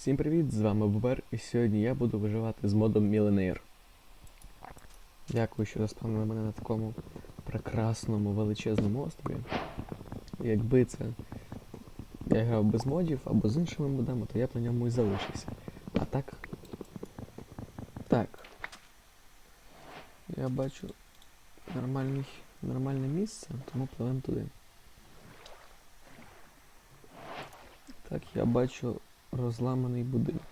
Всім привіт, з вами Бубер, і сьогодні я буду виживати з модом Міленейр. Дякую, що заспавнили мене на такому прекрасному величезному острові. Якби це я грав без модів або з іншими модами, то я б на ньому і залишився. А так. Так. Я бачу нормальний, нормальне місце, тому пливемо туди. Так, я бачу розламаний будинок.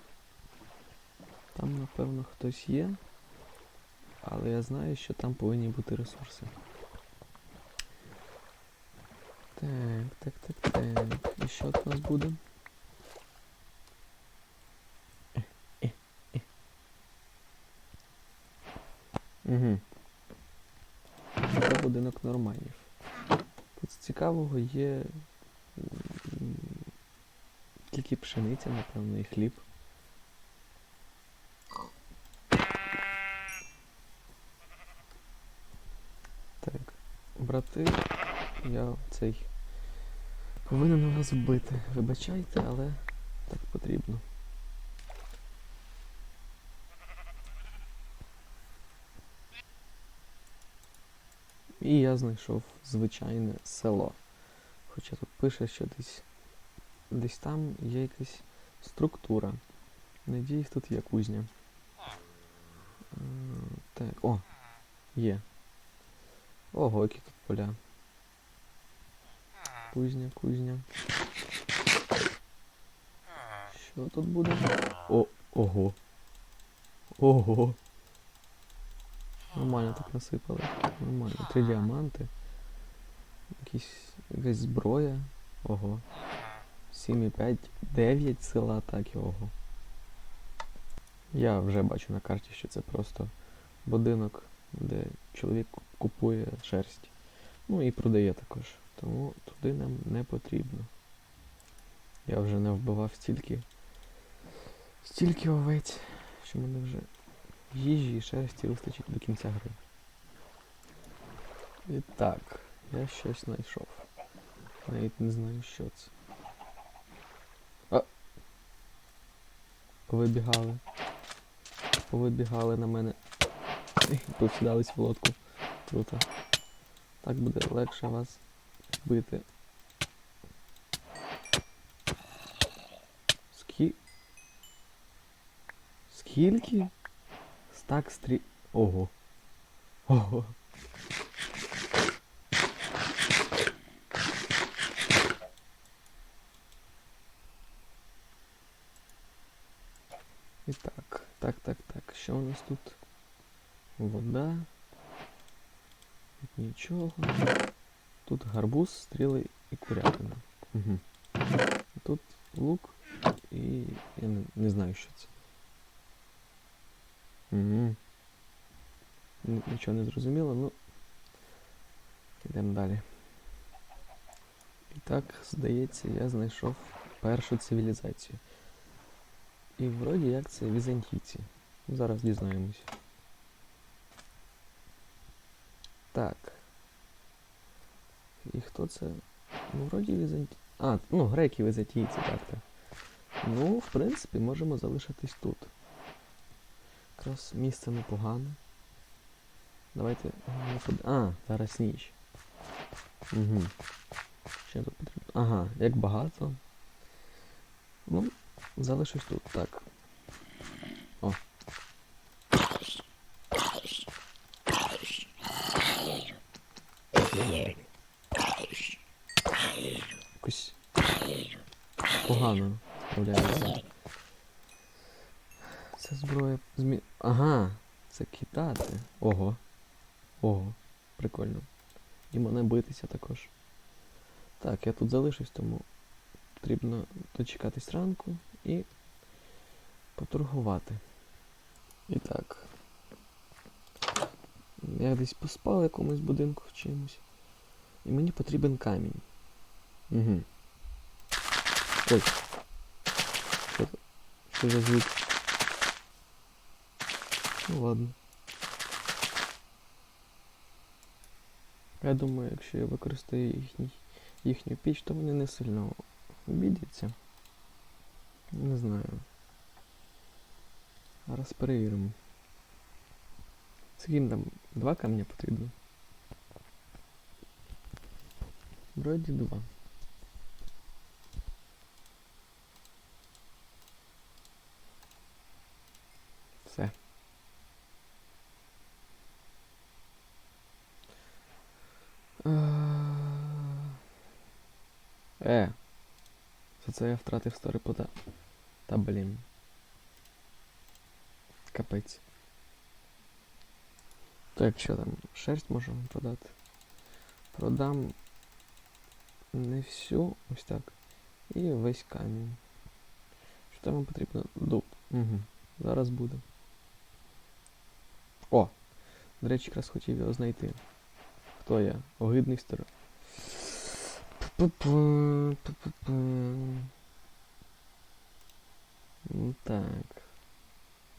Там, напевно, хтось є, але я знаю, що там повинні бути ресурси. Так, так, так, так. І що тут у нас буде? Угу. Це будинок нормальів. Тут з цікавого є тільки пшениця, напевно, і хліб. Так, брати, я цей повинен вас вбити. Вибачайте, але так потрібно. І я знайшов звичайне село. Хоча тут пише, що десь десь там є якась структура. Надіюсь, тут є кузня. Так, о, є. Ого, які тут поля. Кузня, кузня. Що тут буде? О, ого. Ого. Нормально так насипали. Нормально. Три діаманти. Якісь, якась зброя. Ого. 7,5, 9 сила атаки, ого. Я вже бачу на карті, що це просто будинок, де чоловік купує шерсть. Ну і продає також. Тому туди нам не потрібно. Я вже не вбивав стільки. Стільки овець, що мене вже їжі і шерсті вистачить до кінця гри. І так, я щось знайшов. Навіть не знаю, що це. Повибігали. Повибігали на мене. Повсідались в лодку. Круто. Так буде легше вас бити. Скі... Скільки? Стак стрі... Ого. Ого. І так, так, так, так. Що у нас тут? Вода. Тут нічого. Тут гарбуз, стріли і курятина. Угу. Тут лук і. я не, не знаю, що це. Угу. Нічого не зрозуміло, ну. Йдемо далі. І так, здається, я знайшов першу цивілізацію. І вроді як це візантійці. Зараз дізнаємось. Так. І хто це? Ну, вроді візантійці. А, ну, греки візантійці, так так. Ну, в принципі, можемо залишитись тут. Якраз місце непогане. Давайте. А, зараз ніч. Угу. Що тут потрібно? Ага, як багато. Ну, залишусь тут, так. О. Якось погано справляється. Це зброя змі... Ага, це кидати. Ого. Ого, прикольно. І мене битися також. Так, я тут залишусь, тому потрібно дочекатись ранку і поторгувати. І так. Я десь поспав в якомусь будинку в чимось. І мені потрібен камінь. Угу. Ой. Це? що за звук? Ну ладно. Я думаю, якщо я використаю їхній, їхню піч, то вони не сильно обідяться. Не знаю. Зараз перевіримо. Скільки там два камня потрібно? Вроді два. Все. Е. За це я втратив старий пота. Та блін. Капець. Так, що там? Шерсть вам продати. Продам не всю, ось так. І весь камінь. Що там потрібно? Дуб. Угу. Зараз буде. О! До речі, якраз хотів його знайти. Хто я? Огидний стар. Пу-пу-пу, пу-пу-пу. Ну так.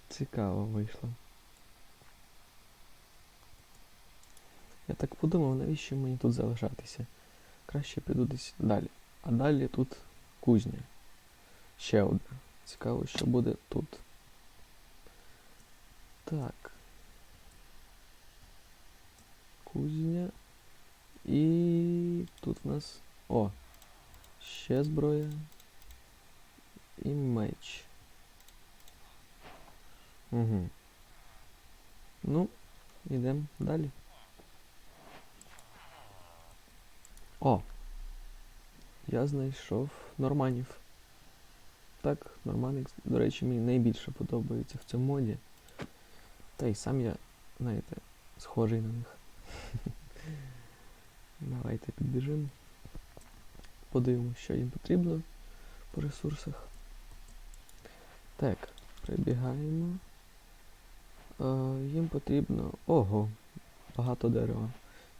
Цікаво вийшло. Я так подумав, навіщо мені тут залишатися? Краще піду десь далі. А далі тут кузня. Ще одна. Цікаво, що буде тут. Так. Кузня. І тут в нас. О! Ще зброя. І меч. Угу. Ну, йдемо далі. О! Я знайшов норманів. Так, норманик, до речі, мені найбільше подобається в цьому моді. Та й сам я, знаєте, схожий на них. Давайте підбіжимо. Подивимося, що їм потрібно по ресурсах. Так, прибігаємо. Е, їм потрібно... Ого, багато дерева.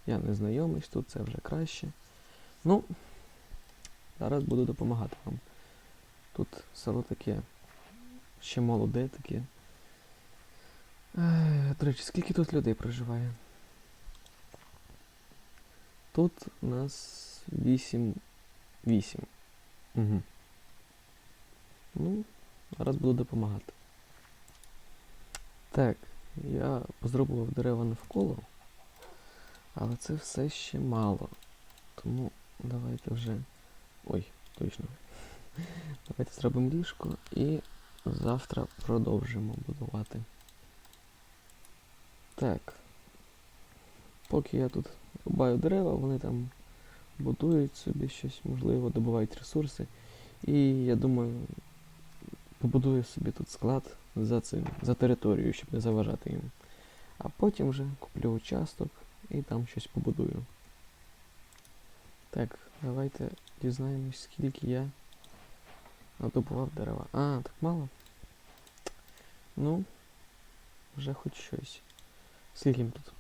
Я не знайомий тут, це вже краще. Ну, зараз буду допомагати вам. Тут село таке ще молоде таке. Е, До речі, скільки тут людей проживає? Тут у нас 8. 8. Угу. Ну, зараз буду допомагати. Так, я позробував дерева навколо, але це все ще мало. Тому давайте вже... Ой, точно. Давайте зробимо ліжко і завтра продовжимо будувати. Так. Поки я тут рубаю дерева, вони там будують собі щось, можливо, добувають ресурси. І я думаю, побудую собі тут склад за цим, за територією, щоб не заважати їм. А потім вже куплю участок і там щось побудую. Так, давайте дізнаємось, скільки я надобував дерева. А, так мало? Ну, вже хоч щось. Скільки їм тут?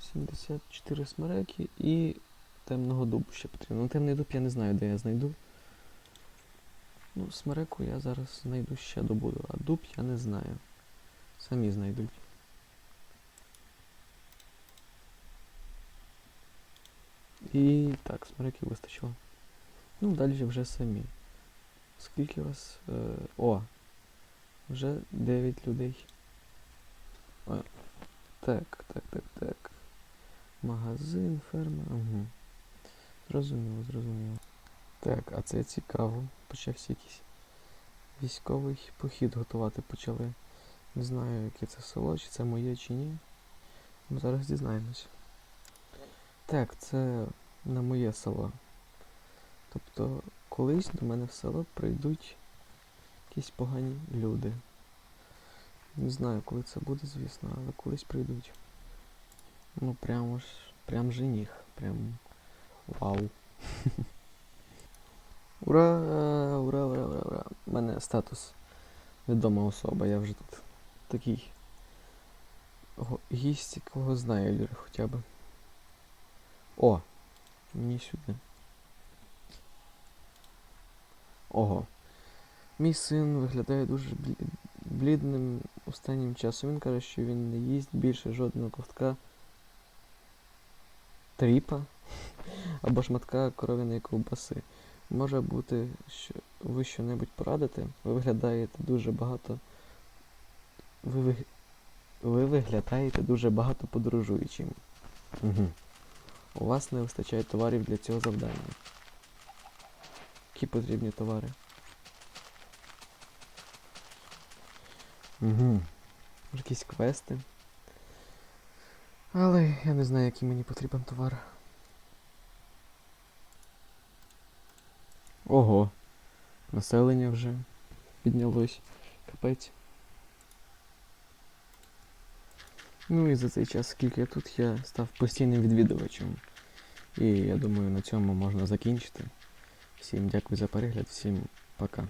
74 смереки і темного дубу ще потрібно. Ну, темний дуб я не знаю, де я знайду. Ну, смереку я зараз знайду ще добуду, а дуб я не знаю. Самі знайдуть. І так, смереків вистачило. Ну, далі вже самі. Скільки вас. Е, о! Вже 9 людей. О, так, так, так, так. Магазин, ферма. Угу. Зрозуміло, зрозуміло. Так, а це цікаво. Почався якийсь військовий похід готувати почали. Не знаю, яке це село, чи це моє, чи ні. Ми зараз дізнаємось. Так, це на моє село. Тобто колись до мене в село прийдуть якісь погані люди. Не знаю, коли це буде, звісно, але колись прийдуть. Ну прямо ж, прям жених. Прям вау. Ура! Ура, ура, ура, ура! У мене статус відома особа, я вже тут такий гість, кого знаю Юрій, хоча б. О! Мені сюди. Ого. Мій син виглядає дуже блідним останнім часом. Він каже, що він не їсть більше жодного ковтка тріпа або шматка коров'яної ковбаси. Може бути, що ви що-небудь порадите? Ви виглядаєте дуже багато Ви, ви, ви виглядаєте дуже багато подорожуючим. Угу. У вас не вистачає товарів для цього завдання. Які потрібні товари? Угу. Якісь квести. Але я не знаю, який мені потрібен товар. Ого. Населення вже піднялось. Капець. Ну і за цей час, скільки я тут, я став постійним відвідувачем. І я думаю, на цьому можна закінчити. Всім дякую за перегляд, всім пока.